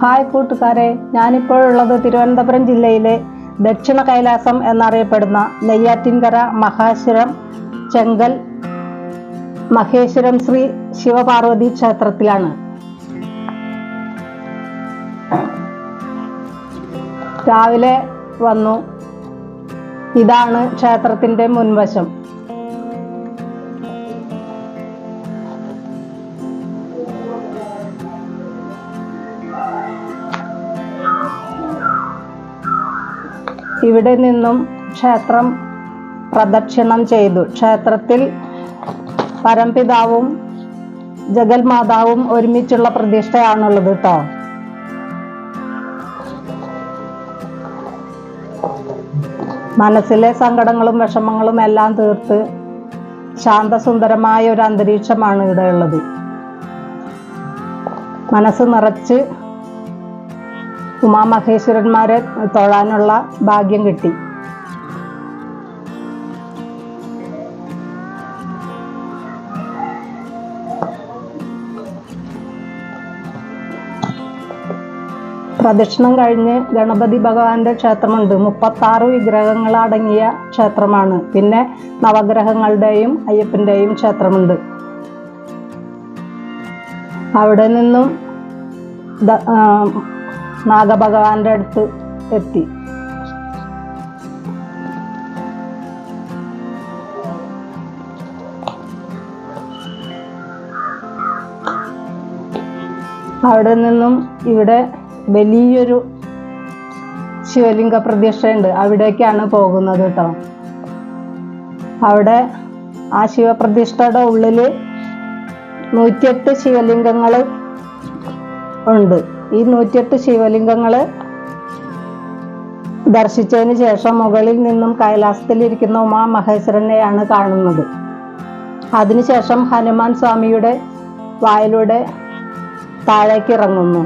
Hi കൂട്ടുകാരെ ഞാനിപ്പോഴുള്ളത് തിരുവനന്തപുരം ജില്ലയിലെ ദക്ഷിണ കൈലാസം എന്നറിയപ്പെടുന്ന നെയ്യാറ്റിൻകര മഹാശ്വരം ചെങ്കൽ മഹേശ്വരം ശ്രീ ശിവപാർവതി ക്ഷേത്രത്തിലാണ്. രാവിലെ വന്നു. ഇതാണ് ക്ഷേത്രത്തിന്റെ മുൻവശം. ഇവിടെ നിന്നും ക്ഷേത്രം പ്രദക്ഷിണം ചെയ്തു. ക്ഷേത്രത്തിൽ പരംപിതാവും ജഗൽമാതാവും ഒരുമിച്ചുള്ള പ്രതിഷ്ഠയാണുള്ളത് കേട്ടോ മനസ്സിലെ സങ്കടങ്ങളും വിഷമങ്ങളും എല്ലാം തീർത്ത് ശാന്തസുന്ദരമായ ഒരു അന്തരീക്ഷമാണ് ഇവിടെ ഉള്ളത് മനസ്സ് നിറച്ച് ഉമാമഹേശ്വരന്മാരെ തൊഴാനുള്ള ഭാഗ്യം കിട്ടി. പ്രദക്ഷിണം കഴിഞ്ഞ് ഗണപതി ഭഗവാന്റെ ക്ഷേത്രമുണ്ട്. മുപ്പത്തി ആറ് വിഗ്രഹങ്ങൾ അടങ്ങിയ ക്ഷേത്രമാണ്. പിന്നെ നവഗ്രഹങ്ങളുടെയും അയ്യപ്പന്റെയും ക്ഷേത്രമുണ്ട്. അവിടെ നിന്നും നാഗഭഗവാന്റെ അടുത്ത് എത്തി. അവിടെ നിന്നും ഇവിടെ വലിയൊരു ശിവലിംഗ പ്രതിഷ്ഠയുണ്ട് അവിടേക്കാണ് പോകുന്നത് കേട്ടോ. അവിടെ ആ ശിവപ്രതിഷ്ഠയുടെ ഉള്ളിൽ നൂറ്റിയെട്ട് ശിവലിംഗങ്ങൾ ഉണ്ട്. ഈ നൂറ്റിയെട്ട് ശിവലിംഗങ്ങൾ ദർശിച്ചതിന് ശേഷം മുകളിൽ നിന്നും കൈലാസത്തിലിരിക്കുന്ന ഉമാമഹേശ്വരനെയാണ് കാണുന്നത്. അതിനുശേഷം ഹനുമാൻ സ്വാമിയുടെ വായിലൂടെ താഴേക്ക് ഇറങ്ങുന്നു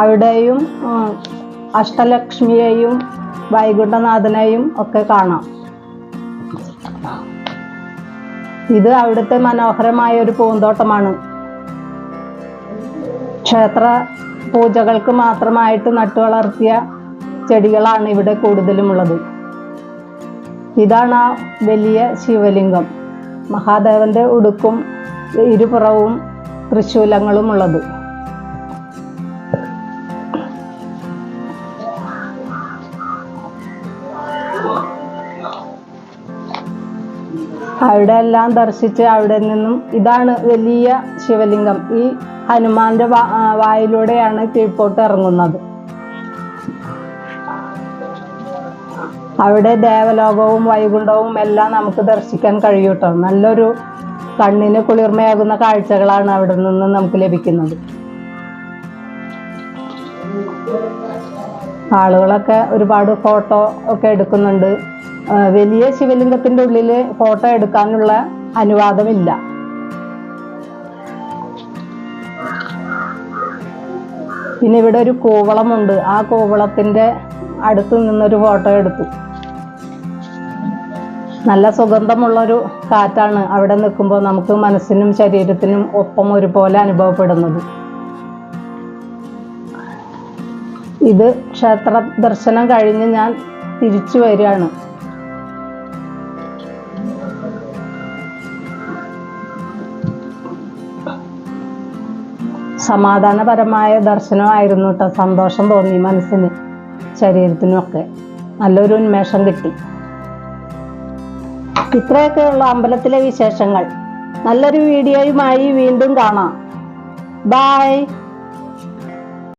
അവിടെയും അഷ്ടലക്ഷ്മിയെയും വൈകുണ്ഠനാഥനെയും ഒക്കെ കാണാം. ഇത് അവിടുത്തെ മനോഹരമായ ഒരു പൂന്തോട്ടമാണ്. ക്ഷേത്ര പൂജകൾക്ക് മാത്രമായിട്ട് നട്ടുവളർത്തിയ ചെടികളാണ് ഇവിടെ കൂടുതലും ഉള്ളത് ഇതാണ് ആ വലിയ ശിവലിംഗം. മഹാദേവന്റെ ഉടുക്കും ഇരുപുറവും തൃശൂലങ്ങളും ഉള്ളത് അവിടെ എല്ലാം ദർശിച്ച് അവിടെ നിന്നും ഇതാണ് വലിയ ശിവലിംഗം. ഈ ഹനുമാന്റെ വായിലൂടെയാണ് കീഴ്പോട്ട് ഇറങ്ങുന്നത്. അവിടെ ദേവലോകവും വൈകുണ്ഠവും എല്ലാം നമുക്ക് ദർശിക്കാൻ കഴിയൂട്ടോ. നല്ലൊരു കണ്ണിന് കുളിർമയാകുന്ന കാഴ്ചകളാണ് അവിടെ നിന്ന് നമുക്ക് ലഭിക്കുന്നത്. ആളുകളൊക്കെ ഒരുപാട് ഫോട്ടോ ഒക്കെ എടുക്കുന്നുണ്ട്. വലിയ ശിവലിംഗത്തിന്റെ ഉള്ളിൽ ഫോട്ടോ എടുക്കാനുള്ള അനുവാദമില്ല. പിന്നെ ഇവിടെ ഒരു കൂവളമുണ്ട്. ആ കൂവളത്തിന്റെ അടുത്ത് നിന്നൊരു ഫോട്ടോ എടുത്തു. നല്ല സുഗന്ധമുള്ളൊരു കാറ്റാണ് അവിടെ നിൽക്കുമ്പോൾ നമുക്ക് മനസ്സിനും ശരീരത്തിനും ഒപ്പം ഒരുപോലെ അനുഭവപ്പെടുന്നത്. ഇത് ക്ഷേത്ര ദർശനം കഴിഞ്ഞ് ഞാൻ തിരിച്ചു വരികയാണ്. സമാധാനപരമായ ദർശനമായിരുന്നു കേട്ടോ സന്തോഷം തോന്നി മനസ്സിന് ശരീരത്തിനുമൊക്കെ. നല്ലൊരു ഉന്മേഷം കിട്ടി. ഇത്രയൊക്കെയുള്ള അമ്പലത്തിലെ വിശേഷങ്ങൾ. നല്ലൊരു വീഡിയോയുമായി വീണ്ടും കാണാം. ബായ്